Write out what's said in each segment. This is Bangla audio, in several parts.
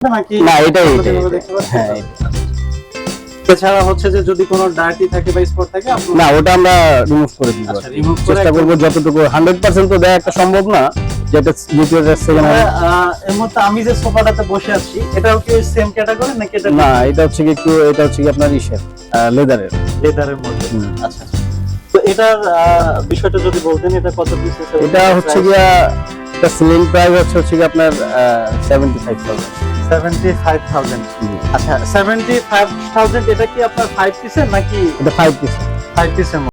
না এটাই? হ্যাঁ এছাড়া হচ্ছে যে যদি কোনো ডার্টি থাকে বা স্পট থাকে না ওটা আমরা রিমুভ করে দিব। আচ্ছা, remove করে চেষ্টা করব যতটুকু হান্ড্রেড পার্সেন্ট তো দেওয়া একটা সম্ভব না যেটা দ্বিতীয় সেকেন্ড এর মধ্যে আমি যে সোফাটাতে বসে আছি এটাও কি সেম ক্যাটাগরি নাকি এটা না এটা হচ্ছে কি একটু এটা হচ্ছে কি আপনার ইসের লেদারের লেদারের মধ্যে। আচ্ছা। তো এটার বিষয়টা যদি বলতেন এটা কত পিস এটা হচ্ছে গিয়া এটা সিলিং প্রাইস হচ্ছে হচ্ছে কি আপনার seventy five thousand seventy five thousand আচ্ছা সেভেন্টি ফাইভ থাউজেন্ড এটা কি আপনার ফাইভ পিসের নাকি? এটা ফাইভ পিস ফাইভ পিসের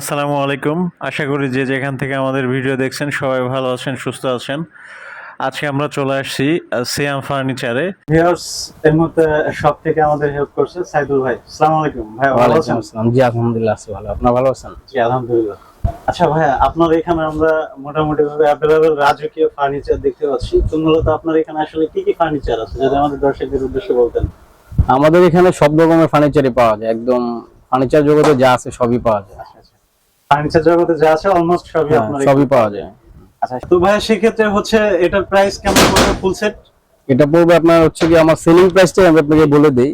আসসালামু আলাইকুম। আশা করি যে যেখান থেকে আমাদের ভিডিও দেখছেন সবাই ভালো আছেন সুস্থ আছেন। আজকে আমরা চলে আসছি সিয়াম ফার্নিচারে ভিউয়ার্স এর মধ্যে সব থেকে আমাদের হেল্প করছে সাইদুল ভাই। আসসালামু আলাইকুম। ভাই ভালো আছেন? আসসালাম। জি আলহামদুলিল্লাহ আছি ভালো। আপনার ভালো আছেন? জি আলহামদুলিল্লাহ। আচ্ছা ভাইয়া আপনার এখানে আমরা মোটামুটি ভাবে অ্যাভেলেবল রাজকীয় ফার্নিচার দেখতে পাচ্ছি। তো মূলত আপনার এখানে আসলে কি কি ফার্নিচার আছে যদি আমাদের দর্শকদের উদ্দেশ্যে বলতেন? আমাদের এখানে সব রকমের ফার্নিচারই পাওয়া যায়। একদম ফার্নিচার জগতে যা আছে সবই পাওয়া যায়। ফার্নিচার জগতে যা আছে অলমোস্ট সবই হ্যাঁ, আপনার সবই পাওয়া যায়। আচ্ছা তো ভাইয়া সেক্ষেত্রে হচ্ছে এটার প্রাইস কেমন পড়বে ফুল সেট এটা পড়বে আপনার হচ্ছে কি আমার সেলিং প্রাইসটা আমি আপনাকে বলে দেই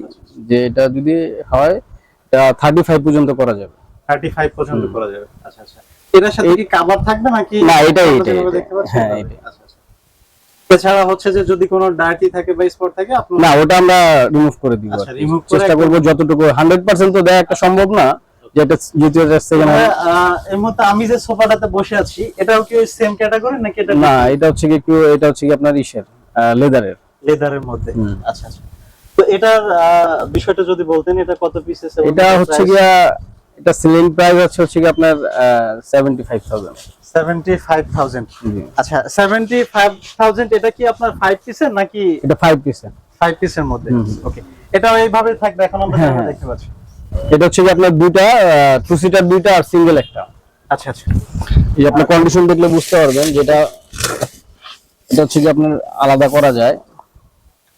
যে এটা যদি হয় এটা থার্টি ফাইভ পর্যন্ত করা যাবে। থার্টি ফাইভ পর্যন্ত করা যাবে। আচ্ছা আচ্ছা। এটার সাথে কি কাভার থাকবে নাকি না, এটাই, এটাই, যেভাবে এটাই। দেখতে পাচ্ছি? হ্যাঁ, এটাই। আচ্ছা, আচ্ছা। এছাড়া হচ্ছে যে যদি কোনো ডার্টি থাকে বা স্পট থাকে আপনি না ওটা আমরা রিমুভ করে দিব আচ্ছা, চেষ্টা করব যতটুকু হান্ড্রেড পার্সেন্ট তো দেওয়া একটা সম্ভব না যেটা দ্বিতীয় সেকেন্ড এর মধ্যে আমি যে সোফাটাতে বসে আছি এটাও কি সেম ক্যাটাগরি নাকি এটা না এটা হচ্ছে কি এটা হচ্ছে কি আপনার ইসের লেদারের লেদারের মধ্যে। আচ্ছা আচ্ছা। তো এটার বিষয়টা যদি বলতেন এটা কত পিসেস এটা হচ্ছে গিয়া এটা সিলিং প্রাইস হচ্ছে হচ্ছে কি আপনার seventy five thousand seventy five thousand আচ্ছা এটা কি আপনার ফাইভ পিসের নাকি এটা ফাইভ পিসের ফাইভ পিসের মধ্যে। ওকে এটা এইভাবে থাকবে এখন আমরা হ্যাঁ, হ্যাঁ। দেখতে পাচ্ছি। এটা হচ্ছে কি আপনার দুইটা টু সিটার দুইটা আর সিঙ্গেল একটা। আচ্ছা আচ্ছা। এই যে আপনি কন্ডিশন দেখলে বুঝতে পারবেন যেটা এটা হচ্ছে কি আপনার আলাদা করা যায়।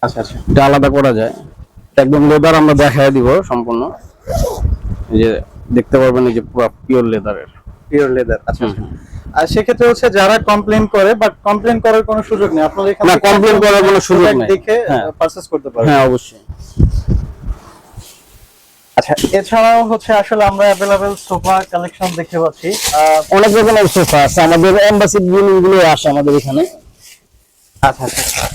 আচ্ছা আচ্ছা। এটা আলাদা করা যায়। একদম লেদার আমরা দেখায় দিব সম্পূর্ণ। এই যে দেখতে পারবেন এই যে পুরো পিওর লেদারের পিওর লেদার আচ্ছা আচ্ছা। আর সেক্ষেত্রে হচ্ছে যারা কমপ্লেন করে বাট কমপ্লেন করার কোনো সুযোগ নেই। আপনারা এখান না, থেকে করার কোনো সুযোগ নেই। দেখে হ্যাঁ। পারচেজ করতে পারবেন। হ্যাঁ অবশ্যই। আচ্ছা এছাড়াও হচ্ছে আসলে আমরা অ্যাভেলেবেল সোফা কালেকশন দেখতে পাচ্ছি। অনেক রকমের সোফা আছে আমাদের এমবাসি গুলো আসে আমাদের এখানে। আচ্ছা আচ্ছা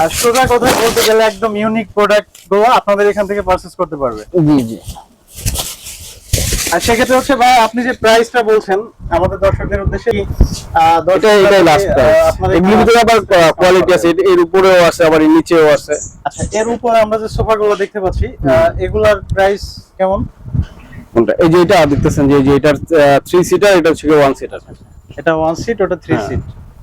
আর সোজা কথা বলতে গেলে একদম ইউনিক প্রোডাক্টগুলো আপনাদের এখান থেকে পারচেস করতে পারবে। জি জি। আর সেক্ষেত্রে হচ্ছে ভাই আপনি যে প্রাইসটা বলছেন আমাদের দর্শকদের উদ্দেশ্যে এটা এটাই লাস্ট প্রাইস আপনাদের ভিতরে আবার কোয়ালিটি আছে। এর- উপরেও আছে আবার নিচেও আছে। আচ্ছা এর উপরে আমরা যে সোফা গুলো দেখতে পাচ্ছি এগুলার প্রাইস কেমন? কোনটা? এই যে এটা দেখতেছেন যে এই যে এটার থ্রি সিটার এটা হচ্ছে ওয়ান সিটার এটা ওয়ান সিট ওটা থ্রি। সিট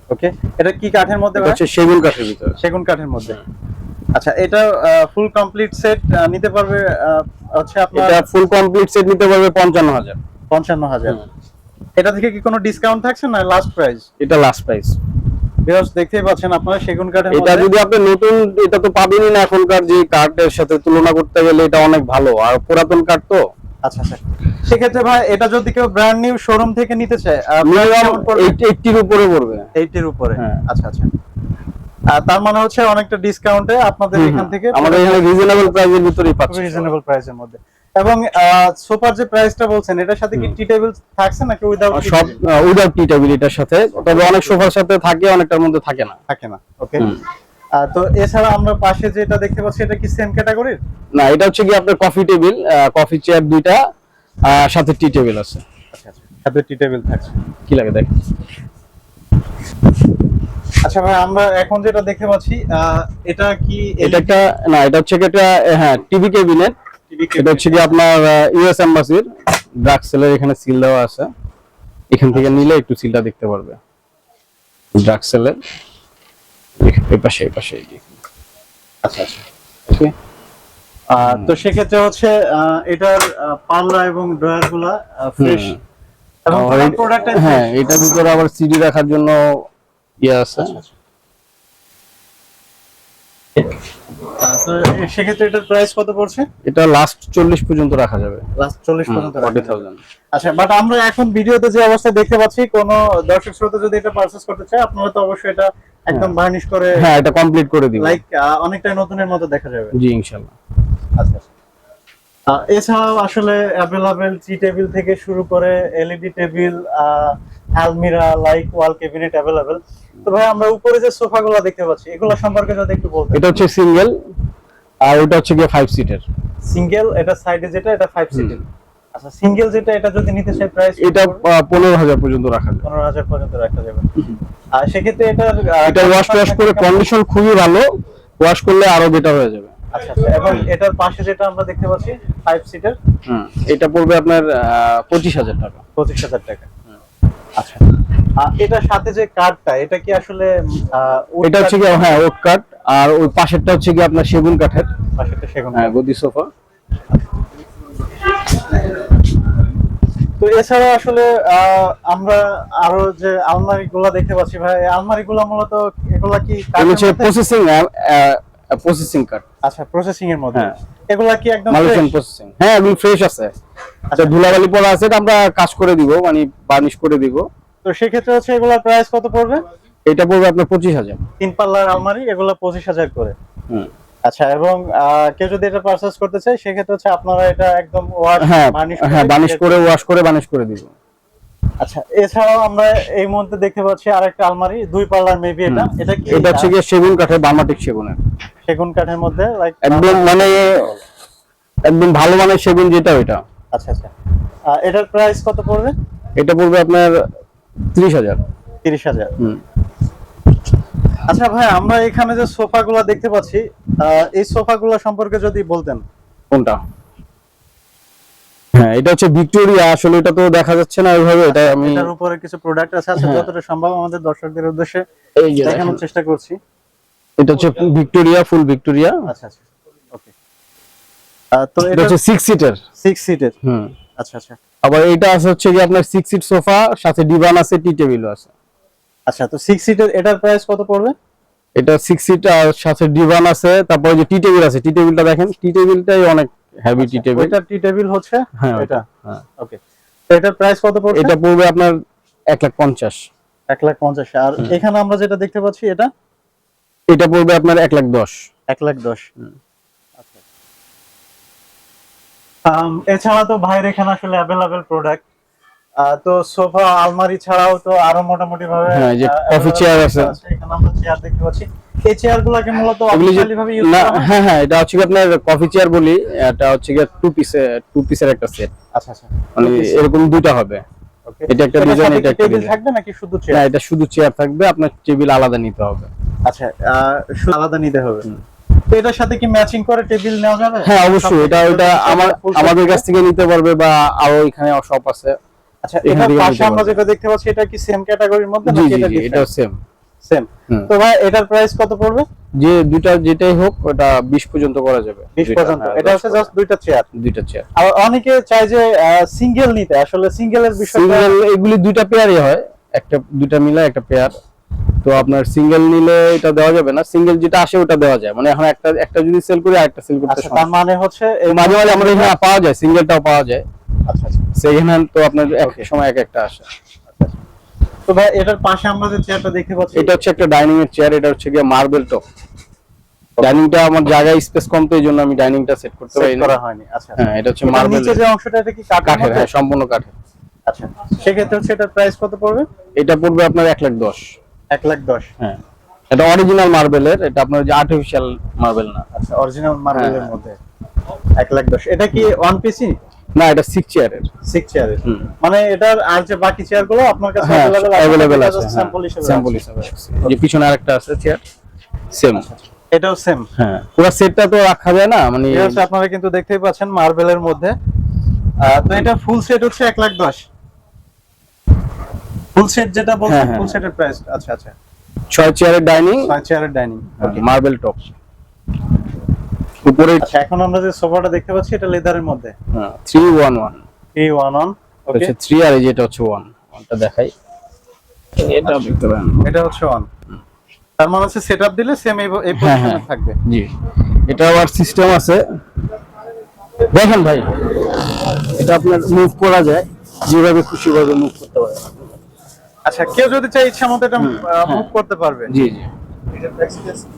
ওকে এটা কি কাঠের মধ্যে হচ্ছে সেগুন কাঠের ভিতরে। সেগুন কাঠের মধ্যে। আচ্ছা এটা ফুল কমপ্লিট সেট নিতে পারবে আহ, হচ্ছে আপনার এটা ফুল কমপ্লিট সেট নিতে পারবে পঞ্চান্ন হাজার। পঞ্চান্ন হাজার। এটা থেকে কি কোনো ডিসকাউন্ট থাকছে না লাস্ট প্রাইস এটা লাস্ট প্রাইস বিকজ দেখতেই পাচ্ছেন আপনারা সেগুন কাঠের এটা যদি আপনি নতুন এটা তো পাবেনই না এখনকার যে কার্ডের সাথে তুলনা করতে গেলে এটা অনেক ভালো। আর পুরাতন কার্ড তো। আচ্ছা আচ্ছা। সেক্ষেত্রে ভাই এটা যদি কেউ ব্র্যান্ড নিউ শোরুম থেকে নিতে চায় মিনিমাম এইটির উপরে পড়বে। এইটির উপরে। হ্যাঁ। আচ্ছা আচ্ছা। তার মানে হচ্ছে অনেকটা ডিসকাউন্টে আপনাদের এখান থেকে আমাদের এখানে রিজনেবল প্রাইসের ভিতরেই পাচ্ছি। রিজনেবল প্রাইসের মধ্যে। এবং সোফার যে প্রাইসটা বলছেন এটার সাথে কি টি টেবিল থাকছে নাকি উইদাউট সব উইদাউট টি টেবিল এটার সাথে। তবে অনেক সোফার সাথে থাকে অনেকটার মধ্যে থাকে না। থাকে না। ওকে। তো এছাড়া আমরা পাশে যেটা দেখতে পাচ্ছি এটা কি সেম ক্যাটাগরির না এটা হচ্ছে কি আপনার কফি টেবিল কফি চেয়ার দুইটা আর সাথে টি টেবিল আছে। আচ্ছা আচ্ছা। সাথে টি টেবিল থাকছে। কি লাগে দেখ। আচ্ছা ভাই আমরা এখন যেটা দেখতে পাচ্ছি এটা কি এটা একটা না এটা হচ্ছে একটা হ্যাঁ টিভি ক্যাবিনেট। এটা হচ্ছে কি আপনার ইউএস এম্বাসির ড্রাগ সেলের এখানে সিল দেওয়া আছে। এখান থেকে নিলে একটু সিলটা দেখতে পারবে। ড্রাগ সেলের এই পাশে এই পাশে আচ্ছা আচ্ছা। আহ, তো সেক্ষেত্রে হচ্ছে এটার পাল্লা এবং ড্রয়ারগুলা ফ্রেশ এবং প্রোডাক্ট হ্যাঁ এটার ভিতরে আবার সিডি রাখার জন্য ইয়ে আছে। সেক্ষেত্রে এটার প্রাইস কত পড়ছে? এটা লাস্ট চল্লিশ পর্যন্ত রাখা যাবে। লাস্ট চল্লিশ পর্যন্ত ফর্টি থাউজেন্ড আচ্ছা বাট আমরা এখন ভিডিওতে যে অবস্থা দেখতে পাচ্ছি কোন দর্শক শ্রোতা যদি এটা পারচেজ করতে চায় আপনারা তো অবশ্যই এটা একদম বার্নিশ করে হ্যাঁ এটা কমপ্লিট করে দিব। লাইক অনেকটাই নতুনের মতো দেখা যাবে। জি ইনশাল্লাহ। আচ্ছা আচ্ছা। আহ, এছাড়াও আসলে অ্যাভেলেবেল টি টেবিল থেকে শুরু করে এলইডি টেবিল আলমিরা লাইক ওয়াল ক্যাবিনেট অ্যাভেলেবেল তো ভাই আমরা উপরে যে সোফাগুলো দেখতে পাচ্ছি এগুলো সম্পর্কে যদি একটু বলতেন। এটা হচ্ছে সিঙ্গেল আর ওটা হচ্ছে গিয়ে ফাইভ সিটের সিঙ্গেল এটা সাইডে যেটা এটা ফাইভ সিটের আচ্ছা সিঙ্গেল যেটা এটা যদি নিতে চাই প্রাইস এটা পনেরো হাজার পর্যন্ত রাখা যাবে। পনেরো হাজার পর্যন্ত রাখা যাবে। আর সেক্ষেত্রে এটার এটা ওয়াশ টোয়াশ করে কন্ডিশন খুবই ভালো ওয়াশ করলে আরও বেটার হয়ে যাবে। আচ্ছা আচ্ছা এবং এটার পাশে যেটা আমরা দেখতে পাচ্ছি ফাইভ সিটার হুম এটা পড়বে আপনার পঁচিশ হাজার টাকা। পঁচিশ হাজার টাকা। আচ্ছা। এটার সাথে যে কার্ডটা এটা কি আসলে এটা হচ্ছে কি হ্যাঁ ওক কাঠ আর ওই পাশেরটা হচ্ছে কি আপনার সেগুন কাঠের। পাশেরটা সেগুন হ্যাঁ গদি সোফা তো এছাড়া আসলে আমরা আরও যে আলমারি গুলা দেখতে পাচ্ছি ভাই আলমারি গুলা মূলত এগুলা কি? প্রসেসিং প্রসেসিং কাঠ আচ্ছা প্রসেসিং এর মধ্যে। হ্যাঁ। এগুলা কি একদম প্রসেসিং হ্যাঁ এগুলো ফ্রেশ আছে। আচ্ছা ধুলাবালি পড়া আছে আমরা কাজ করে দিব মানে বার্নিশ করে দিব। তো সেক্ষেত্রে হচ্ছে এগুলার প্রাইস কত পড়বে? এটা পড়বে আপনার পঁচিশ হাজার। তিন পাল্লার আলমারি এগুলা পঁচিশ হাজার করে। আচ্ছা এবং কেউ যদি এটা পারচেজ করতে চায় সেক্ষেত্রে হচ্ছে আপনারা এটা একদম ওয়াশ হ্যাঁ বার্নিশ হ্যাঁ করে ওয়াশ করে বার্নিশ করে দিব। আচ্ছা এছাড়াও আমরা এই মুহূর্তে দেখতে পাচ্ছি আরেকটা আলমারি দুই পাল্লার মেবি এটা। এটা কি এটা হচ্ছে গিয়ে সেগুন কাঠের বার্মাটিক সেগুনের। সেগুন কাঠের মধ্যে লাইক একদম মানে একদম ভালো মানের সেগুন যেটা ওইটা। আচ্ছা আচ্ছা। এটার প্রাইস কত পড়বে? এটা পড়বে আপনার ত্রিশ হাজার। তিরিশ হাজার। আচ্ছা ভাই আমরা এখানে যে সোফাগুলো দেখতে পাচ্ছি এই সোফাগুলো সম্পর্কে যদি বলতেন। কোনটা? হ্যাঁ এটা হচ্ছে ভিক্টোরিয়া। আসলে এটা তো দেখা যাচ্ছে না ওইভাবে। এটা আমি এটার উপরে কিছু প্রোডাক্ট আছে আছে হ্যাঁ। যতটা সম্ভব আমাদের দর্শকদের উদ্দেশ্যে দেখানোর চেষ্টা করছি। এটা হচ্ছে ভিক্টোরিয়া ফুল ভিক্টোরিয়া। আচ্ছা আচ্ছা। তো এটা এটা হচ্ছে সিক্স সিটার সিক্স সিটের হুম। আচ্ছা আচ্ছা। আবার এটা আছে হচ্ছে কি আপনার সিক্স সিট সোফা সাথে ডিভান আছে টি টেবিলও আছে। আচ্ছা তো সিক্স সিটের এটার প্রাইস কত পড়বে? এটা সিক্স সিট আর সাথে ডিভান আছে তারপরে যে টি টেবিল আছে টি টেবিলটা দেখেন টি টেবিলটাই অনেক হেভি টি টেবিল ওইটা টি টেবিল হচ্ছে হ্যাঁ এটা? হ্যাঁ। ওকে তো এটার প্রাইস কত পড়বে এটা পড়বে আপনার এক লাখ পঞ্চাশ। এক লাখ পঞ্চাশ। আর এখানে আমরা যেটা দেখতে পাচ্ছি এটা? এটা পড়বে আপনার এক লাখ দশ। এক লাখ দশ। আচ্ছা। আম, এছাড়া তো ভাইয়ের এখানে আসলে অ্যাভেলেবেল প্রোডাক্ট তো সোফা আলমারি ছাড়াও তো আরও মোটামুটি ভাবে হ্যাঁ, যে coffee available chair আছে। এখানে আমরা চেয়ার দেখতে পাচ্ছি। এই চেয়ার গুলাকে মূলত অফিসিয়ালি ভাবে ইউজ করা হয়? হ্যাঁ হ্যাঁ এটা হচ্ছে আপনার কফি চেয়ার বলি এটা হচ্ছে কি টু পিসের টু পিসের একটা সেট আচ্ছা আচ্ছা। মানে এরকম দুইটা হবে. এটা একটা সাথে এটা একটা টেবিল থাকবে নাকি শুধু চেয়ার না এটা শুধু চেয়ার থাকবে আপনার টেবিল আলাদা নিতে হবে। আচ্ছা আলাদা নিতে হবে। তো এটার সাথে কি ম্যাচিং করে টেবিল নেওয়া যাবে? হ্যাঁ অবশ্যই এটা ওটা আমার আমাদের কাছ থেকে নিতে পারবে বা আরও এখানে শপ আছে আচ্ছা থেকে পাশে আমরা যেটা দেখতে পাচ্ছি এটা কি সেম ক্যাটাগরির মধ্যে নাকি এটা এটা সেম সেম তো ভাই এটার প্রাইস কত পড়বে? যে দুইটা যেটাই হোক ওটা বিশ পর্যন্ত করা যাবে। 20 পর্যন্ত। হ্যাঁ, এটা হচ্ছে জাস্ট দুইটা চেয়ার দুইটা চেয়ার আর অনেকে চায় যে সিঙ্গেল নিতে। আসলে সিঙ্গেলের বিষয়টা সিঙ্গেল এগুলি দুইটা পেয়ারই হয়। একটা দুইটা মিলে একটা পেয়ার তো আপনার সিঙ্গেল নিলে এটা দেওয়া যাবে না। সিঙ্গেল যেটা আসে ওটা দেওয়া যায়। মানে এখন একটা একটা যদি সেল করি আরেকটা সেল করতে আচ্ছা তার মানে হচ্ছে এই মাঝে মাঝে আমাদের এখানে পাওয়া যায় সিঙ্গেলটাও পাওয়া যায়। আচ্ছা আচ্ছা। সেকেন্ড হ্যান্ড তো আপনার এক সময় এক একটা আসে। তো ভাই এটার পাশে আমরা যে চেয়ারটা দেখতে পাচ্ছি এটা হচ্ছে একটা ডাইনিং এর চেয়ার এটা হচ্ছে গিয়ে মার্বেল টপ ডাইনিংটা আমার জায়গায় স্পেস কম তো এই জন্য আমি ডাইনিংটা সেট করতে পারি করা হয়নি। আচ্ছা হ্যাঁ এটা হচ্ছে মার্বেল নিচে যে অংশটা এটা কি কাঠের হ্যাঁ সম্পূর্ণ কাঠের। আচ্ছা সেক্ষেত্রে হচ্ছে এটার প্রাইস কত পড়বে? এটা পড়বে আপনার এক লাখ দশ। এক লাখ দশ। হ্যাঁ। এটা অরিজিনাল মার্বেলের এটা আপনার যে আর্টিফিশিয়াল মার্বেল না। আচ্ছা অরিজিনাল মার্বেলের হ্যাঁ। মধ্যে। এক লাখ দশ। এটা কি ওয়ান পিসি না এটা সিক্স চেয়ারের সিক্স চেয়ারের মানে এটার আর যে বাকি চেয়ারগুলো আপনার কাছে অ্যাভেলেবল আছে স্যাম্পল হিসেবে স্যাম্পল হিসেবে যে পিছনে আরেকটা আছে চেয়ার সেম এটাও সেম হ্যাঁ পুরো সেটটা তো রাখা যায় না মানে আপনারা কিন্তু দেখতেই পাচ্ছেন মার্বেলের মধ্যে। তো এটা ফুল সেট হচ্ছে এক লাখ দশ। ফুল সেট যেটা বলছেন হ্যাঁ, হ্যাঁ, ফুল হ্যাঁ। সেটের প্রাইস আচ্ছা আচ্ছা। ছয় চেয়ারের ডাইনিং? ছয় চেয়ারের ডাইনিং মার্বেল টপ উপরে আচ্ছা এখন আমরা যে সোফাটা দেখতে পাচ্ছি এটা লেদারের মধ্যে। থ্রি ওয়ান ওয়ান এই ওয়ান অন ওকে হচ্ছে থ্রি আর এই যেটা হচ্ছে ওয়ান ওয়ানটা দেখাই। এটা দেখতে পারেন। এটা হচ্ছে ওয়ান তার মানে হচ্ছে সেটআপ দিলে সেম এই হ্যাঁ, পজিশনে হ্যাঁ। থাকবে। জি। এটা আবার সিস্টেম আছে। দেখেন ভাই এটা আপনার মুভ করা যায়। যেভাবে খুশি ভাবে মুভ করতে পারে আচ্ছা কেউ যদি চাই ইচ্ছা মতো এটা মুভ করতে পারবে। জি জি।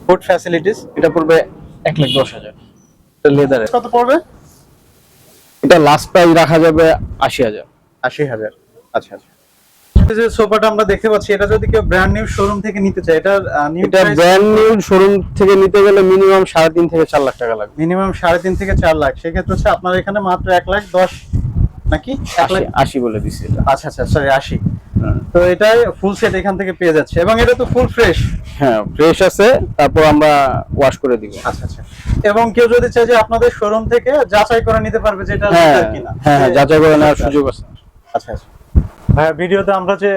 ফুড ফ্যাসিলিটিস এটা পড়বে এক লাখ দশ হাজার। এটা লেদারের কত পড়বে? এটা লাস্ট প্রাইস রাখা যাবে আশি হাজার। আশি হাজার। আচ্ছা আচ্ছা। যে সোফাটা আমরা দেখতে পাচ্ছি এটা যদি কেউ ব্র্যান্ড নিউ শোরুম থেকে নিতে চায় এটা নিউ এটা ব্র্যান্ড নিউ শোরুম থেকে নিতে গেলে মিনিমাম সাড়ে তিন থেকে চার লাখ টাকা লাগবে। মিনিমাম সাড়ে তিন থেকে চার লাখ। সেক্ষেত্রে হচ্ছে আপনার এখানে মাত্র এক লাখ দশ নাকি? আশি- বলে দিছি আচ্ছা আচ্ছা সরি আশি। তো এটাই ফুল সেট এখান থেকে পেয়ে যাচ্ছে। এবং এটা তো ফুল ফ্রেশ হ্যাঁ ফ্রেশ আছে তারপর আমরা ওয়াশ করে দিব। আচ্ছা আচ্ছা। এবং কেউ যদি চায় যে আপনাদের শোরুম থেকে যাচাই করে নিতে পারবে যে এটা হ্যাঁ কিনা। হ্যাঁ হ্যাঁ, যাচাই করে নেওয়ার সুযোগ আছে। আচ্ছা। আচ্ছা ভাইয়া ভিডিওতে আমরা যে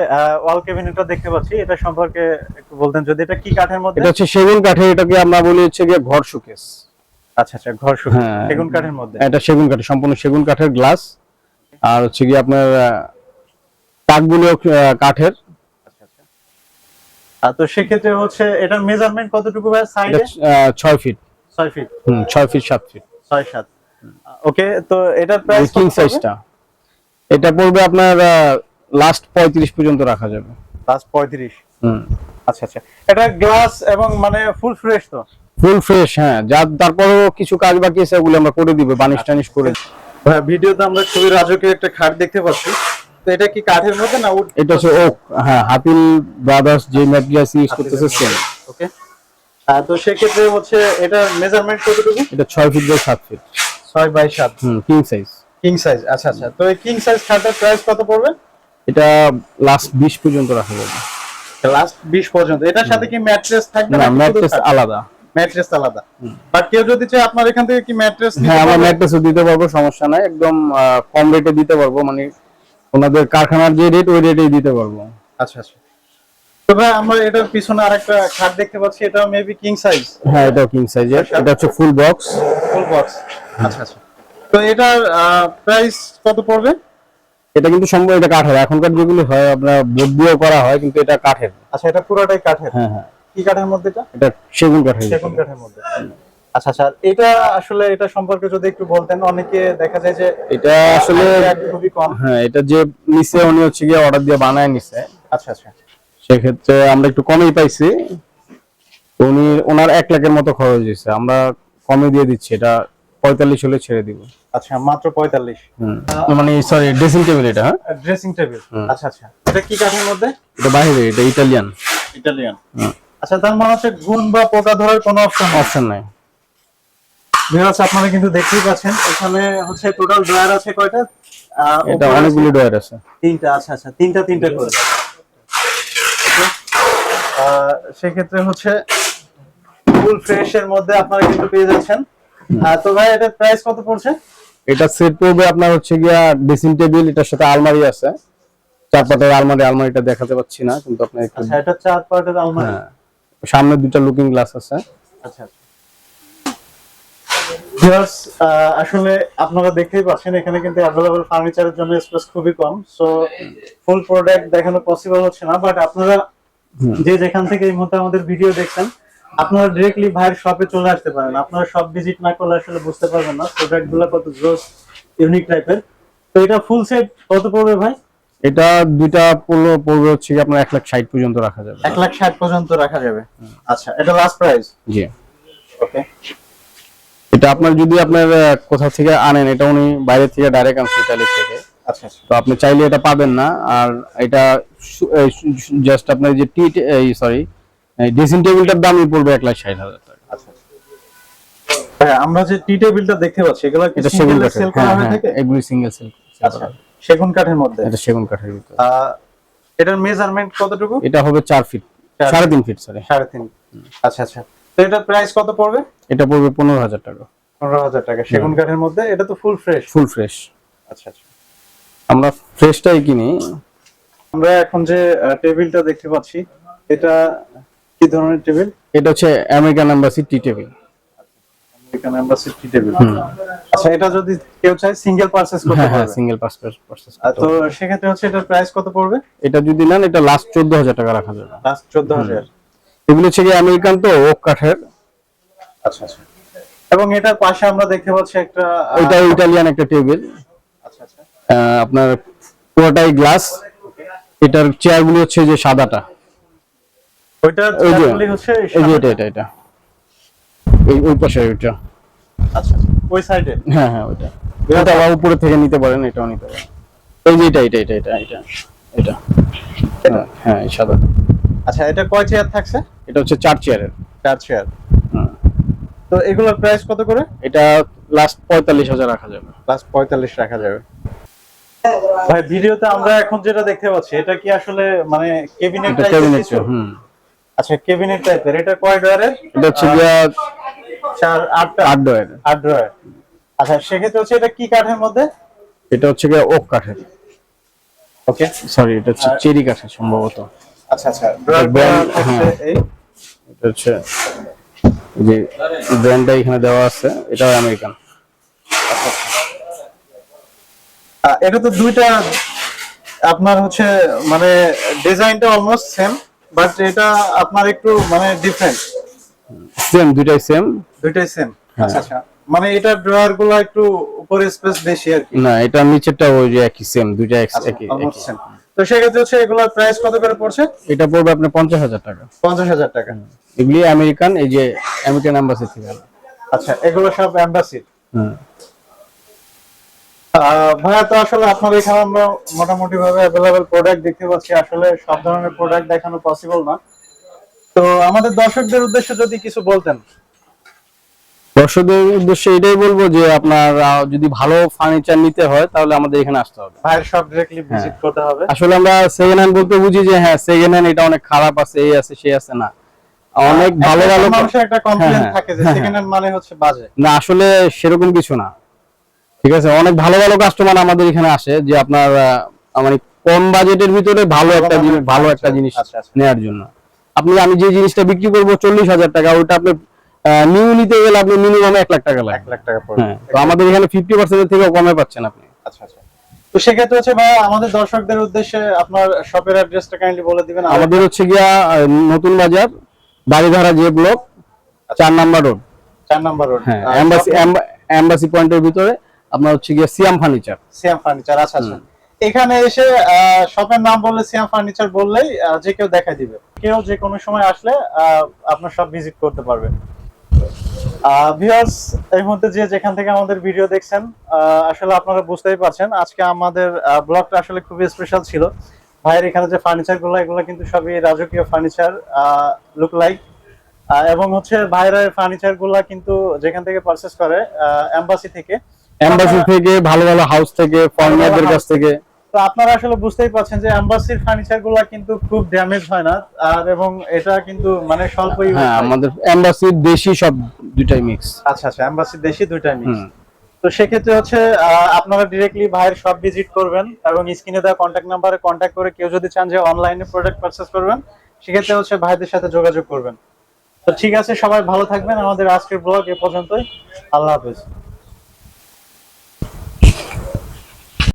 ওয়াল ক্যাবিনেটটা দেখতে পাচ্ছি এটা সম্পর্কে একটু বলতেন যদি এটা কি কাঠের মধ্যে? এটা হচ্ছে সেগুন কাঠের এটাকে আমরা বলি হচ্ছে গিয়ে ঘর শোকেস। আচ্ছা আচ্ছা ঘর হ্যাঁ। সেগুন কাঠের মধ্যে। এটা সেগুন কাঠের সম্পূর্ণ সেগুন কাঠের গ্লাস আর হচ্ছে কি আপনার কাঠগুলো কাঠের। আচ্ছা আচ্ছা। তো সেক্ষেত্রে হচ্ছে এটার মেজারমেন্ট কতটুকু ভাই? এটা সাইডে আহ, ছয় ফিট ছয় ফিট হুম ছয় ফিট সাত ফিট ছয় সাত। ওকে তো এটার প্রাইস কিং সাইজটা এটা পড়বে আপনার লাস্ট পঁয়ত্রিশ পর্যন্ত রাখা যাবে। প্লাস পঁয়ত্রিশ? হুম। আচ্ছা আচ্ছা। এটা গ্লাস এবং মানে ফুল ফ্রেশ তো? ফুল ফ্রেশ হ্যাঁ। যার তারপরেও কিছু কাজ বাকি আছে ওগুলো আমরা করে দিব বানিশ টানিশ করে। ভাই ভিডিওতে আমরা খুবই রাজকীয় একটা খাট দেখতে পাচ্ছি। তো এটা কি কাঠের মধ্যে না উড এটা হচ্ছে ওক হ্যাঁ হাতিল ব্রাদার্স যে ইউজ করতেছে সেম ওকে তো সেক্ষেত্রে হচ্ছে এটা মেজারমেন্ট কতটুকু? এটা ফিট বাই ফিট বাই হুম কিং সাইজ কিং সাইজ আচ্ছা আচ্ছা। তো এই কিং সাইজ খাটের প্রাইস কত পড়বে? এটা লাস্ট বিশ পর্যন্ত রাখা যাবে। লাস্ট বিশ পর্যন্ত। এটার সাথে কি ম্যাট্রেস থাকবে না ম্যাট্রেস আলাদা। ম্যাট্রেস আলাদা। বাট কেউ যদি চায় আপনার এখান থেকে কি ম্যাট্রেস হ্যাঁ আমরা ম্যাট্রেসও দিতে পারব সমস্যা নাই। একদম কম রেটে দিতে পারব মানে ওনাদের কারখানার যে রেট ওই রেটেই দিতে পারব। আচ্ছা আচ্ছা। তো আমরা এটার পিছনে আরেকটা খাট দেখতে পাচ্ছি এটা মেবি কিং সাইজ হ্যাঁ এটাও কিং সাইজের এটা হচ্ছে ফুল বক্স ফুল বক্স আচ্ছা আচ্ছা। তো এটার প্রাইস কত পড়বে? এটা কিন্তু সম্ভব এটা কাঠের। এখনকার যেগুলো হয় আপনার বোর্ড দিয়েও করা হয় কিন্তু এটা কাঠের। আচ্ছা এটা পুরোটাই কাঠের। হ্যাঁ হ্যাঁ। কি কাঠের মধ্যে এটা? এটা সেগুন কাঠের সেগুন কাঠের মধ্যে। আচ্ছা আচ্ছা এটা আসলে এটা সম্পর্কে যদি একটু বলতেন অনেকে দেখা যায় যে এটা আসলে খুবই কম। হ্যাঁ এটা যে নিচে উনি হচ্ছে গিয়ে অর্ডার দিয়ে বানায় নিছে। আচ্ছা আচ্ছা। সেক্ষেত্রে আমরা একটু কমেই পাইছি। উনি ওনার এক লাখের মতো খরচ হয়েছে। আমরা কমে দিয়ে দিচ্ছি এটা পঁয়তাল্লিশ হলে ছেড়ে দিব। আচ্ছা মাত্র পঁয়তাল্লিশ। হুম। মানে সরি ড্রেসিং টেবিল এটা হ্যাঁ? ড্রেসিং টেবিল আচ্ছা আচ্ছা। এটা কি কাঠের মধ্যে? এটা বাইরে এটা ইটালিয়ান। ইটালিয়ান। আচ্ছা তার মানে হচ্ছে ঘুণ বা পোকা ধরার কোনো অপশন অপশন নাই। ভিউয়ার্স আপনারা কিন্তু দেখতেই পাচ্ছেন এখানে হচ্ছে টোটাল ড্রয়ার আছে কয়টা? এটা অনেকগুলো ডয়ার আছে। তিনটা আচ্ছা আচ্ছা তিনটা তিনটা করে। সেক্ষেত্রে হচ্ছে ফুল ফ্রেশ এর মধ্যে আপনারা কিন্তু পেয়ে যাচ্ছেন। আহ, তো ভাই এটার প্রাইস কত পড়ছে? এটা সেট পড়বে আপনার হচ্ছে গিয়া ড্রেসিং টেবিল এটার সাথে আলমারি আছে। চার পাতার আলমারি আলমারিটা দেখাতে পাচ্ছি না কিন্তু আপনার একটু আচ্ছা এটা চার পার্টের আলমারি। হ্যাঁ। সামনে দুটা লুকিং গ্লাস আছে। আচ্ছা। আসলে আপনারা দেখতেই পাচ্ছেন এখানে কিন্তু অ্যাভেলেবল ফার্নিচারের জন্য স্পেস খুবই কম। সো ফুল প্রোডাক্ট দেখানো পসিবল হচ্ছে না বাট আপনারা যে যেখান থেকে এই মুহূর্তে আমাদের ভিডিও দেখছেন আপনারা ডিরেক্টলি ভাইয়ের শপে চলে আসতে পারেন। আপনারা শপ ভিজিট না করলে আসলে বুঝতে পারবেন না প্রোডাক্টগুলো কত জোস ইউনিক টাইপের তো এটা ফুল সেট কত পড়বে ভাই? এটা দুইটা পড়ল পড়বে হচ্ছে আপনার এক লাখ ষাট পর্যন্ত রাখা যাবে। এক লাখ ষাট পর্যন্ত রাখা যাবে। আচ্ছা এটা লাস্ট প্রাইস জি। ওকে এটা আপনার যদি আপনার কোথাও থেকে আনেন এটা উনি বাইরে থেকে ডাইরেক্ট আনছে ইতালি থেকে। আচ্ছা আচ্ছা। তো আপনি চাইলে এটা পাবেন না। আর এটা জাস্ট আপনার যে টি এই সরি ড্রেসিং টেবিলটার দামই পড়বে এক লাখ ষাট হাজার টাকা। আচ্ছা হ্যাঁ আমরা যে টি টেবিলটা দেখতে পাচ্ছি এগুলো কি সিঙ্গেল সেল করা হ্যাঁ হয়ে হ্যাঁ থাকে? এগুলি সিঙ্গেল সেল আচ্ছা। সেগুন কাঠের মধ্যে? এটা সেগুন কাঠের ভিতরে। এটার মেজারমেন্ট কতটুকু? এটা হবে চার ফিট চার সাড়ে তিন ফিট সরি সাড়ে তিন আচ্ছা আচ্ছা। তো এটার প্রাইস কত পড়বে? এটা পড়বে পনেরো হাজার টাকা। পনেরো হাজার টাকা। সেগুন কাঠের মধ্যে? এটা তো ফুল ফ্রেশ ফুল ফ্রেশ আচ্ছা আচ্ছা। আমরা ফ্রেশটাই কিনি। আমরা এখন যে টেবিলটা দেখতে পাচ্ছি এটা কি ধরনের টেবিল এটা হচ্ছে American embassy tea table American embassy tea table আচ্ছা এটা যদি কেউ চায় সিঙ্গেল পারচেজ করতে হ্যাঁ হ্যাঁ পারবে। সিঙ্গেল পার্সেস তো সেক্ষেত্রে হচ্ছে এটার প্রাইস কত পড়বে? এটা যদি নেন এটা লাস্ট চোদ্দ হাজার টাকা রাখা যাবে। লাস্ট চোদ্দ হাজার এগুলো হচ্ছে আমেরিকান তো ওক কাঠের। আচ্ছা আচ্ছা। এবং এটার পাশে আমরা দেখতে পাচ্ছি একটা ওইটা ইটালিয়ান একটা টেবিল আচ্ছা আচ্ছা। আপনার পুরোটাই গ্লাস। এটার চেয়ারগুলো হচ্ছে যে সাদাটা। ওইটার ওই হচ্ছে এই যে এটা এটা এটা। ওই পাশে ওইটা। আচ্ছা আচ্ছা, ওই সাইডে হ্যাঁ হ্যাঁ ওইটা। এটা আবার উপরে থেকে নিতে পারেন এটাও নিতে পারেন। এই যে এটা এটা এটা এটা এটা এটা। হ্যাঁ, এই সাদা। আচ্ছা এটা কয় চেয়ার থাকছে? এটা হচ্ছে চার চেয়ারের চার চেয়ার তো এগুলোর প্রাইস কত করে? এটা লাস্ট পঁয়তাল্লিশ হাজার রাখা যাবে। প্লাস পঁয়তাল্লিশ রাখা যাবে। ভাই ভিডিওতে আমরা এখন যেটা দেখতে পাচ্ছি এটা কি আসলে মানে কেবিনেট ক্যাবিনেট আচ্ছা কেবিনেট টাইপের এটা কয় ড্রয়ারের এটা হচ্ছে চার আট ডয়ের আট ড্রয়ার। আচ্ছা সেক্ষেত্রে হচ্ছে এটা কি কাঠের মধ্যে? এটা হচ্ছে গিয়া ওক কাঠের। ওকে। সরি এটা হচ্ছে চেরি কাঠের সম্ভবত। আচ্ছা আচ্ছা হ্যাঁ। এটা হচ্ছে যে ব্র্যান্ডটা এখানে দেওয়া আছে এটা আমেরিকান এটা তো দুইটা আপনার হচ্ছে মানে ডিজাইনটা অলমোস্ট সেম বাট এটা আপনার একটু মানে ডিফারেন্ট সেম দুইটাই সেম দুইটাই সেম হ্যাঁ। আচ্ছা আচ্ছা। মানে এটা ড্রয়ারগুলো একটু উপরে স্পেস বেশি আর কি। না এটা নিচেরটা ওই যে একই সেম দুইটা আচ্ছা, একই same। তো সেক্ষেত্রে হচ্ছে এগুলোর প্রাইস কত করে পড়ছে? এটা পড়বে আপনার পঞ্চাশ হাজার টাকা। পঞ্চাশ হাজার টাকা। এগুলি আমেরিকান এই যে আমেরিকান অ্যাম্বাসি থেকে। আচ্ছা এগুলো সব অ্যাম্বাসির হুম। ভাইয়া তো আসলে আপনার এখানে আমরা মোটামুটি ভাবে অ্যাভেলেবেল প্রোডাক্ট দেখতে পাচ্ছি। আসলে সব ধরনের প্রোডাক্ট দেখানো পসিবল না। তো আমাদের দর্শকদের উদ্দেশ্যে যদি কিছু বলতেন। দর্শকদের উদ্দেশ্যে এটাই বলব যে আপনার যদি ভালো ফার্নিচার নিতে হয় তাহলে আমাদের এখানে আসতে হবে। ভাইয়ের ভিজিট করতে হবে। আসলে আমরা সেকেন্ড হ্যান্ড বলতে বুঝি যে হ্যাঁ সেকেন্ড হ্যান্ড এটা অনেক খারাপ আছে এই আছে সেই আছে না। অনেক ভালো ভালো মানুষের একটা কমপ্লেন হ্যাঁ, থাকে যে হ্যাঁ, সেকেন্ড হ্যান্ড মানে হচ্ছে বাজে। না আসলে সেরকম কিছু না। ঠিক আছে অনেক ভালো ভালো কাস্টমার আমাদের এখানে আসে যে আপনার মানে কম বাজেটের ভিতরে ভালো একটা জিনিস ভালো একটা জিনিস আচ্ছা, আচ্ছা। নেওয়ার জন্য। আপনি আমি যে জিনিসটা বিক্রি করব চল্লিশ হাজার টাকা ওইটা আপনি নিউ নিতে গেলে আপনি মিনিমাম এক লাখ টাকা লাগে এক লাখ টাকা পড়বে। হ্যাঁ তো আমাদের এখানে ফিফটি পার্সেন্টের থেকেও কমে পাচ্ছেন আপনি। আচ্ছা আচ্ছা। তো সেক্ষেত্রে হচ্ছে ভাই আমাদের দর্শকদের উদ্দেশ্যে আপনার শপের অ্যাড্রেসটা কাইন্ডলি বলে দিবেন আমাদের হচ্ছে গিয়া নতুন বাজার বাড়িধারা যে ব্লক চার নাম্বার রোড চার নাম্বার রোড হ্যাঁ এম্বাসি এম্বাসি পয়েন্টের ভিতরে আপনার হচ্ছে গিয়া সিয়াম ফার্নিচার সিয়াম ফার্নিচার আচ্ছা আচ্ছা। এখানে এসে শপের নাম বললে সিয়াম ফার্নিচার বললেই যে কেউ দেখা দিবে। কেউ যে কোনো সময় আসলে আপনার সব ভিজিট করতে পারবে। ভিউয়ার্স এই মুহূর্তে যে যেখান থেকে আমাদের ভিডিও দেখছেন আসলে আপনারা বুঝতেই পারছেন আজকে আমাদের ব্লগটা আসলে খুবই স্পেশাল ছিল। ভাইয়ের এখানে যে ফার্নিচারগুলো এগুলো কিন্তু সবই রাজকীয় ফার্নিচার লুক লাইক এবং হচ্ছে ভাইয়ের ফার্নিচারগুলা কিন্তু যেখান থেকে পারচেস করে এম্বাসি থেকে। এম্বাসি থেকে ভালো ভালো হাউস থেকে ফর্মিয়ারদের কাছ থেকে। তো আপনারা আসলে বুঝতেই পারছেন যে এম্বাসির ফার্নিচারগুলা কিন্তু খুব ড্যামেজ হয় না। আর এবং এটা কিন্তু মানে স্বল্প হ্যাঁ আমাদের এম্বাসি দেশি সব দুইটাই মিক্স আচ্ছা আচ্ছা এম্বাসি দেশি দুইটা মিক্স তো সেক্ষেত্রে হচ্ছে আপনারা ডিরেক্টলি ভাইয়ের সব ভিজিট করবেন এবং স্ক্রিনে দেওয়া কন্ট্যাক্ট নাম্বারে কন্ট্যাক্ট করে কেউ যদি চান যে অনলাইনে প্রোডাক্ট পারচেস করবেন সেক্ষেত্রে হচ্ছে ভাইদের সাথে যোগাযোগ করবেন। তো ঠিক আছে সবাই ভালো থাকবেন। আমাদের আজকের ব্লগ এ পর্যন্তই। আল্লাহ হাফেজ।